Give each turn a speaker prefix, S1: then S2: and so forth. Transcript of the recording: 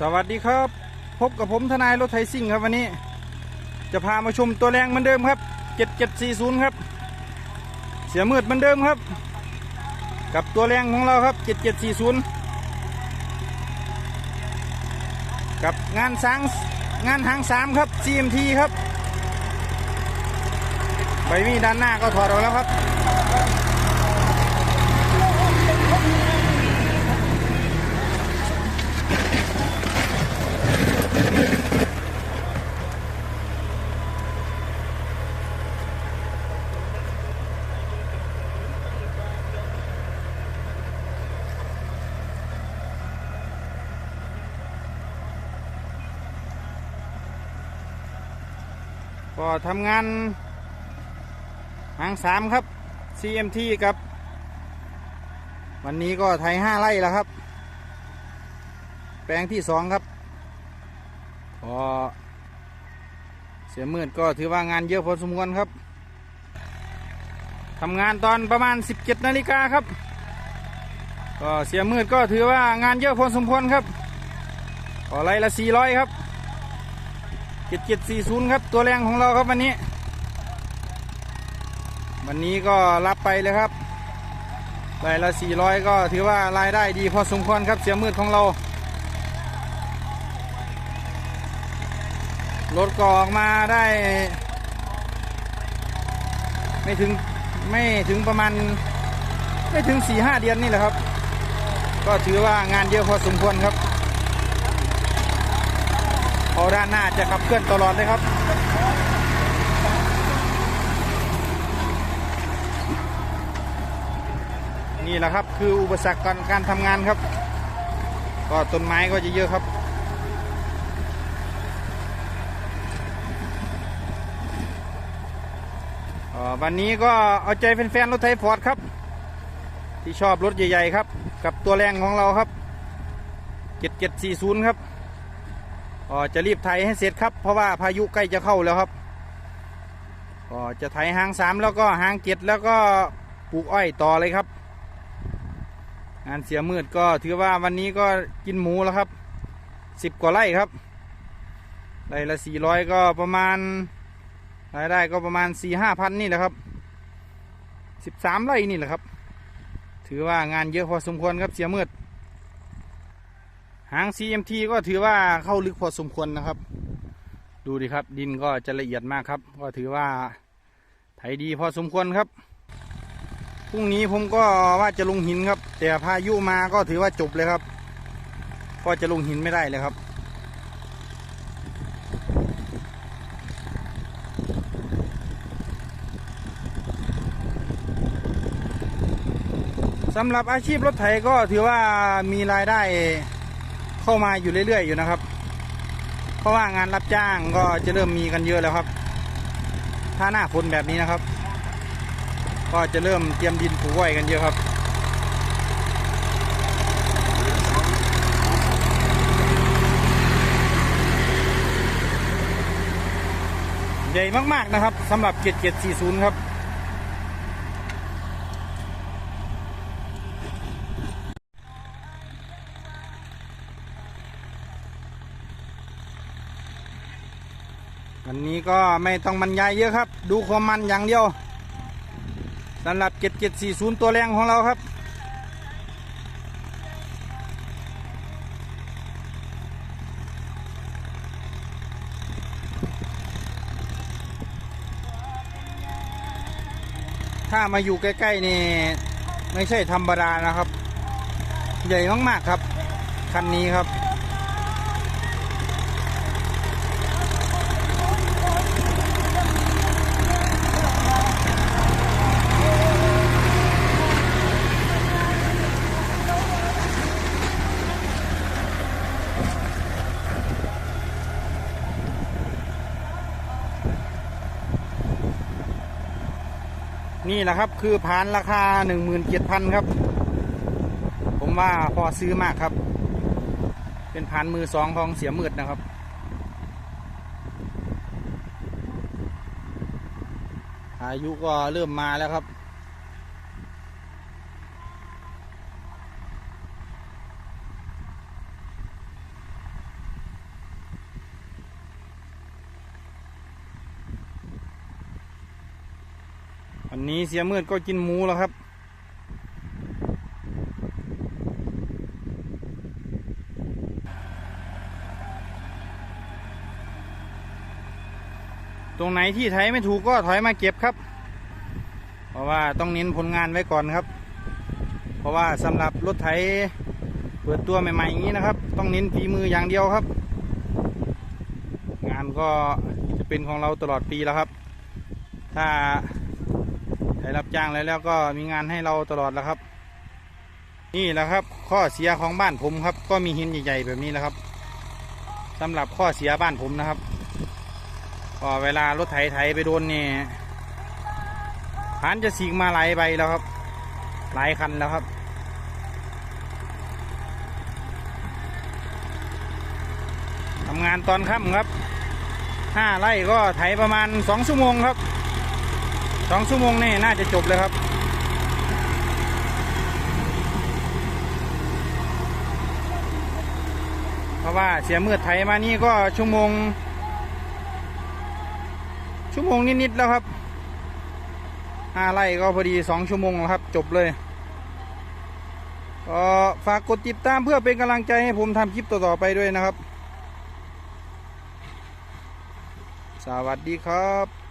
S1: สวัสดีครับ พบกับผมทนายรถไทยซิ่งครับวันนี้ จะพามาชมตัวแรงเหมือนเดิมครับ 7740 ครับ เสียมืดเหมือนเดิมครับ กับตัวแรงของเราครับ 7740 กับงานสางงานหางสามครับ CMT ครับ ใบมีดด้านหน้าก็ถอดออกแล้วครับ ก็ทำงานหางสามครับ CMT กับ วันนี้ก็ไทยห้าไร่แล้วครับ แปลงที่สองครับก็เสียมืดก็ถือว่างานเยอะพอสมควรครับทำงานตอนประมาณ 17นาฬิกาครับ ก็เสียมืดก็ถือว่างานเยอะพอสมควรครับก็ไร่ละ 400 ครับ 7740ครับ ตัวแรงของเราครับวันนี้ วันนี้ก็รับไปเลยครับรายละ400ก็ถือว่ารายได้ดีพอสมควรครับเสียมืดของเรารถก็ออกมาได้ ไม่ถึงไม่ถึงประมาณ ไม่ถึง4-5เดือนนี่แหละครับ ก็ถือว่างานเยอะพอสมควรครับ เอาด้านหน้าจะขับเคลื่อนตลอดเลยครับนี่แหละครับคืออุปสรรคการการทำงานครับ ก็ต้นไม้ก็จะเยอะครับออวันนี้ก็เอาใจแฟนๆรถไทยฟอร์ดครับ ที่ชอบรถใหญ่ๆครับ กับตัวแรงของเราครับ 7740 ครับ ก็จะรีบไถให้เสร็จครับ เพราะว่าพายุใกล้จะเข้าแล้วครับก็จะไถหางสามแล้วก็หางเจ็ดแล้วก็ปลูกอ้อยต่อเลยครับ งานเสียมืดก็ถือว่าวันนี้ก็กินหมูแล้วครับสิบกว่าไร่ครับไร่ละสี่ร้อยก็ประมาณรายได้ก็ประมาณสี่ห้าพันนี่แหละครับสิบสามไร่นี่แหละครับ ถือว่างานเยอะพอสมควรครับเสียมืด หาง CMT ก็ถือว่าเข้าลึกพอสมควรนะครับ ดูดิครับ ดินก็จะละเอียดมากครับ ก็ถือว่าไถดีพอสมควรครับพรุ่งนี้ผมก็ว่าจะลงหินครับ แต่พายุมาก็ถือว่าจบเลยครับ ก็จะลงหินไม่ได้เลยครับ สำหรับอาชีพรถไถก็ถือว่ามีรายได้ เข้ามาอยู่เรื่อยๆอยู่นะครับ เพราะว่างานรับจ้างก็จะเริ่มมีกันเยอะแล้วครับ ถ้าหน้าฝนแบบนี้นะครับ ก็จะเริ่มเตรียมดินปลูกไว้กันเยอะครับใหญ่มากๆนะครับสำหรับ 7740 ครับ วันนี้ก็ไม่ต้องบรรยายเยอะครับ ดูความมันอย่างเดียวสำหรับ 7740 ตัวแรงของเราครับ ถ้ามาอยู่ใกล้ๆนี่ ไม่ใช่ธรรมดานะครับ ใหญ่มากๆครับ คันนี้ครับ นี่แหละครับคือผ่านราคา17,000ครับ ผมว่าพอซื้อมากครับ เป็นผ่านมือสองของเสียมืดนะครับ อายุก็เริ่มมาแล้วครับันนี้เสียมืดก็กินหมูแล้วครับ ตรงไหนที่ไถไม่ถูกก็ถอยมาเก็บครับ เพราะว่าต้องเน้นผลงานไว้ก่อนครับ เพราะว่าสำหรับรถไถเปิดตัวใหม่ๆอย่างนี้นะครับ ต้องเน้นฝีมืออย่างเดียวครับ งานก็จะเป็นของเราตลอดปีแล้วครับ ถ้า ไถรับจ้างแล้วแล้วก็มีงานให้เราตลอดแล้วครับ นี่แหละครับ ข้อเสียของบ้านผมครับ ก็มีหินใหญ่ๆแบบนี้แหละครับสำหรับข้อเสียบ้านผมนะครับก็เวลารถไถไถไปโดนเนี่ยผานจะสีกมาหลายใบแล้วครับ หลายคันแล้วครับทำงานตอนค่ำครับห้าไร่ก็ไถประมาณสองชั่วโมงครับ สองชั่วโมงนี่น่าจะจบเลยครับ เพราะว่าเสียมืดไถมานี่ก็ชั่วโมง ชั่วโมงนิดๆแล้วครับห้าไร่ก็พอดีสองชั่วโมงแล้วครับ จบเลยก็ฝากกดติดตามเพื่อเป็นกำลังใจให้ผมทำคลิปต่อๆไปด้วยนะครับ สวัสดีครับ